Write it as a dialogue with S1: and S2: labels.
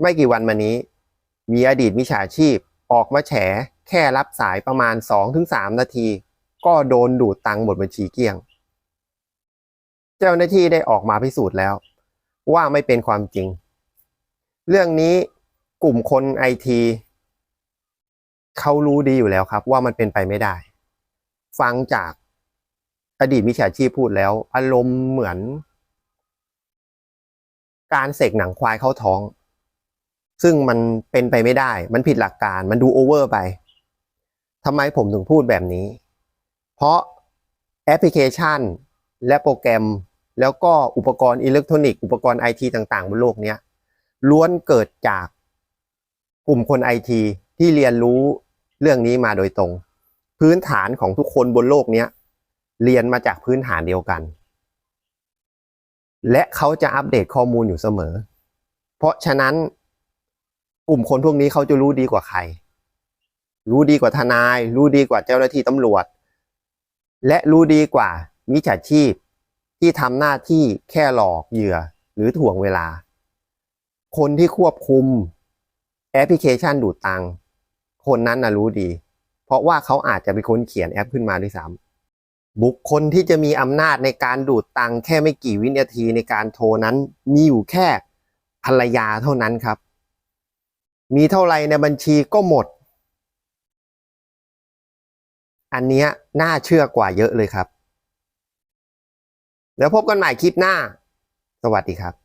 S1: ไม่กี่วันมานี้ มีอดีตมิจฉาชีพออกมาแฉ แค่รับสายประมาณ 2-3 นาที ก็โดนดูดตังค์หมดบัญชีเกลี้ยง เจ้าหน้าที่ได้ออกมาพิสูจน์แล้ว ว่าไม่เป็นความจริง เรื่องนี้กลุ่มคนไอทีเขารู้ดีอยู่แล้วครับ ว่ามันเป็นไปไม่ได้ ฟังจากอดีตมิจฉาชีพพูดแล้ว อารมณ์เหมือน การเสกหนังควายเข้าท้อง ซึ่งมันเป็นไปไม่ได้ มันผิดหลักการ มันดูโอเวอร์ไปทำไมผมถึงพูดแบบนี้ เพราะแอปพลิเคชัน และโปรแกรม แล้วก็อุปกรณ์อิเล็กทรอนิกส์ อุปกรณ์ไอทีต่างๆ บนโลกนี้ล้วนเกิดจากกลุ่มคนไอทีที่เรียนรู้เรื่องนี้มาโดยตรง พื้นฐานของทุกคนบนโลกนี้เรียนมาจากพื้นฐานเดียวกัน และเขาจะอัปเดตข้อมูลอยู่เสมอ เพราะฉะนั้น กลุ่มคนพวกนี้เขาจะรู้ดีกว่าใคร รู้ดีกว่าทนาย รู้ดีกว่าเจ้าหน้าที่ตำรวจ และรู้ดีกว่ามิจฉาชีพที่ทำหน้าที่แค่หลอกเหยื่อหรือถ่วงเวลา คนที่ควบคุมแอปพลิเคชันดูดตังคนนั้นนะรู้ดี เพราะว่าเขาอาจจะเป็นคนเขียนแอปขึ้นมาด้วยซ้ำบุคคลที่จะมีอำนาจในการดูดตังแค่ไม่กี่วินาทีในการโทรนั้นมีอยู่แค่ภรรยาเท่านั้นครับ มีเท่าไรในบัญชีก็หมด อันเนี้ยน่าเชื่อกว่าเยอะเลยครับ แล้วพบกันใหม่คลิปหน้า สวัสดีครับ